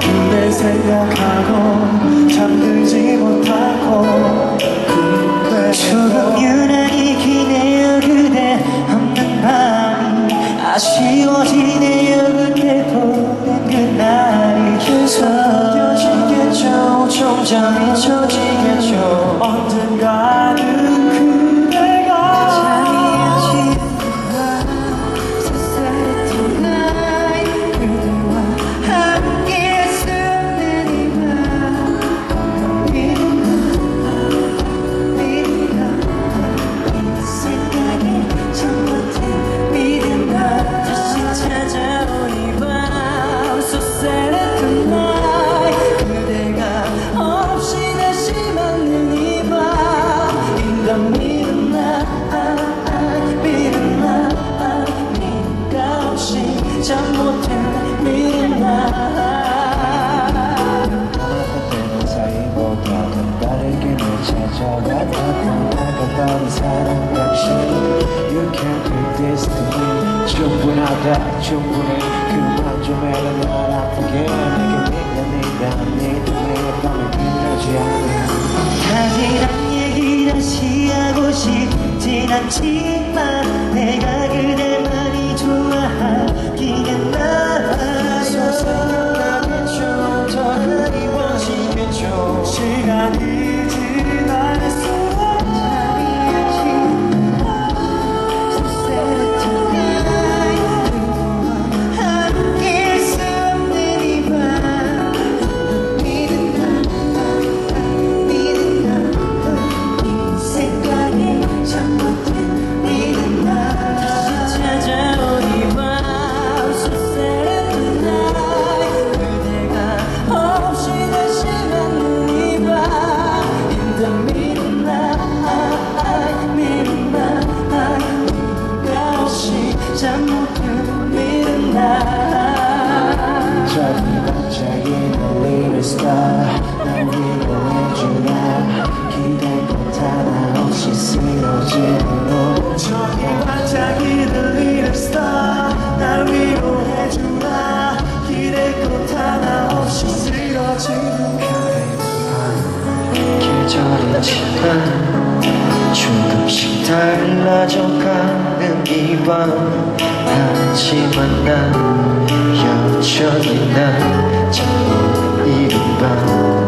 그대 생각하고 잠들지 못하고 그대 조금 유난히 기네요 그대 없는 밤이 아쉬워지네요 그대 보는 그날이 계속 잊혀지겠죠. 점점 잊혀지겠죠 언젠가 잠 못한 midnight 때는 사이보다는 빠르게 널 찾아왔던 나가던 사랑 같이 You can't do this to me 충분하다 충분해. 그만 좀 해라 날 아프게. 내게 밀려내다 네 때문에 밤에 끝나지 않아. 가지란 얘기 다시 하고 싶진 않지 시간이 잠 못해 믿은 나 저기 갑자기 날리는 스타 날 위로해주라 기대고 하나 없이 쓰러지는 저기 반짝이 들리는 스타 날 위로해주라 곳 하나 없이 쓰러지는 계절이지만 조금씩 달라져가 이기와 하지만 난 여전히 난 자꾸 이른밤.